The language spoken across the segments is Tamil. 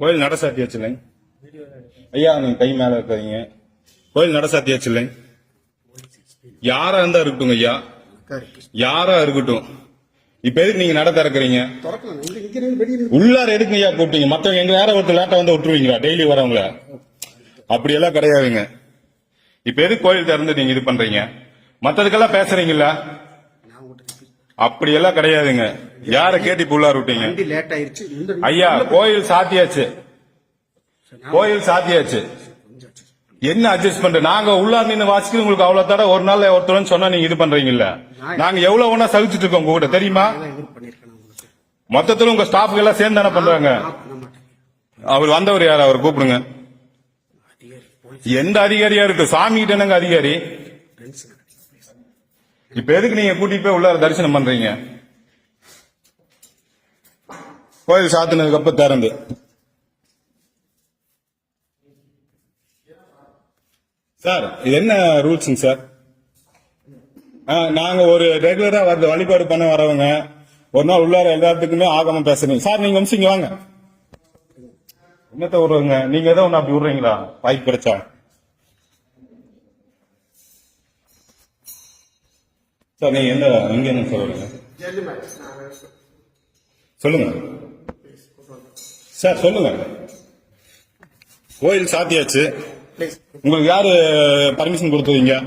கோயில் நட சாத்தியாச்சு இல்லைங்க ஐயா நீங்க கை மேல இருக்காதீங்க கோயில் நட சாத்தியாச்சு இல்லைங்க யாரா இருந்தா இருக்கட்டும் ஐயா. யாரா இருக்கட்டும். இப்ப எதுக்கு நீங்க நட திறக்குறீங்க? உள்ளார எதுக்கு ஐயா கூப்பிட்டீங்க? மத்தவங்க எங்க நேரம் ஒருத்தர் லேட்டா வந்து விட்டுருவீங்களா? டெய்லி வரவங்கள. அப்படியெல்லாம் கிடையாதுங்க. இப்ப எதுக்கு கோயில் திறந்து நீங்க இது பண்றீங்க? மத்ததுக்கெல்லாம் பேசுறீங்களா அப்படியெல்லாம் கிடையாதுங்க. யார கேட்டு இப்ப உள்ளார விட்டீங்க? ஐயா கோயில் சாத்தியாச்சு. கோயில் சாத்தியாச்சு. என்ன அட்ஜஸ்ட் பண்ற நாங்க உள்ளார் நின்று வாசிக்கிறது உங்களுக்கு அவ்வளவு தடவை ஒரு நாள் ஒருத்தர் சொன்னா நீங்க இது பண்றீங்கல்ல. நாங்க எவ்வளவு ஒண்ணா சகிச்சுட்டு இருக்கோம் உங்க கூட தெரியுமா மொத்தத்துல உங்க ஸ்டாஃப் எல்லாம் சேர்ந்து தானே பண்றாங்க? அவர் வந்தவர் யார்? அவர் கூப்பிடுங்க. எந்த அதிகாரியா இருக்கு? சாமி கிட்ட என்னங்க அதிகாரி? இப்ப எதுக்கு நீங்க கூட்டிட்டு போய் உள்ளார தரிசனம் பண்றீங்க? கோயில் சாத்தினதுக்கு அப்புறம் திறந்து. சார் இது என்ன ரூல்ஸுங்க சார்? ஆ, நாங்க ஒரு ரெகுலரா வந்து வழிபாடு பண்ண வரவங்க ஒரு நாள் உள்ளார எல்லாத்துக்குமே ஆகமம் பேசுறீங்க. சார் நீங்க வந்து இங்க வாங்க. என்னத்த விடுறவங்க நீங்க ஏதோ ஒண்ணு அப்படி விடுறீங்களா? வாய்ப்பு கிடைச்சா. சார் நீங்க எந்த இங்க என்ன சொல்றீங்க? சொல்லுங்க. சார் சொல்லுங்க. கோயில் சாத்தியாச்சு. உங்களுக்கு யாரு பர்மிஷன் கொடுத்தீங்க?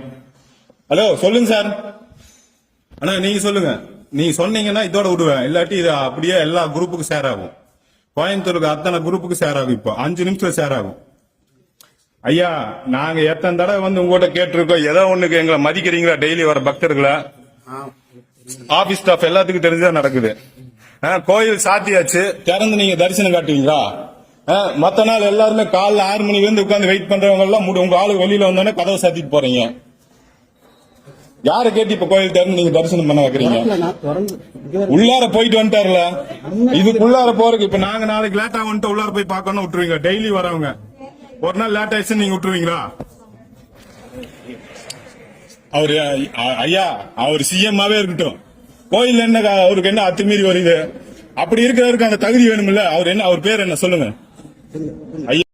ஹலோ சொல்லுங்க சார். அண்ணா நீங்க சொல்லுங்க. நீங்க சொன்னீங்கன்னா இதோட விடுவேன். இல்லாட்டி இது அப்படியே எல்லா குரூப்புக்கும் ஷேர் ஆகும். கோயம்புத்தூருக்கு அத்தனை குரூப்புக்கு ஷேர் ஆகும் இப்போ. அஞ்சு நிமிஷத்துல ஷேர் ஆகும். ஐயா நாங்க எத்தனை தடவை வந்து உங்ககிட்ட கேட்டிருக்கோம். ஏதோ ஒண்ணுக்கு எங்களை மதிக்கிறீங்களா? டெய்லி வர பக்தர்களை. ஆபீஸ் ஸ்டாஃப் எல்லாத்துக்கும் தெரிஞ்சுதான் நடக்குது. கோயில் சாத்தியாச்சு. திறந்து நீங்க தரிசனம் காட்டுவீங்களா? மத்த நாள் எல்லாருமே காலைல ஆறு மணில இருந்து உட்கார்ந்து வெயிட் பண்றவங்க எல்லாம் முடி- உங்க ஆளு வெளியில வந்தோடனே கதவை சாத்திட்டு போறீங்க. யார கேட்டு இப்ப கோயில் திறந்து நீங்க தரிசனம் பண்ண வைக்கிறீங்க? உள்ளார போயிட்டு வந்துட்டாருல? இதுக்கு உள்ளார போறதுக்கு இப்ப நாங்க நாளைக்கு லேட்டா வந்துட்டு உள்ளார போய் பார்க்கணும் விட்டுருவீங்க. டெய்லி வரவங்க. ஒரு நாள் லேட் ஆயிடுச்சு நீங்க விட்டுருவீங்களா? அவரு ஐயா அவர் சிஎம்மாவே இருக்கட்டும். கோயில் என்ன அவருக்கு என்ன அத்துமீறி வருது? அப்படி இருக்கிறவருக்கு அந்த தகுதி வேணும்ல அவர் என்ன அவர் பேர் என்ன? சொல்லுங்க. ஐயா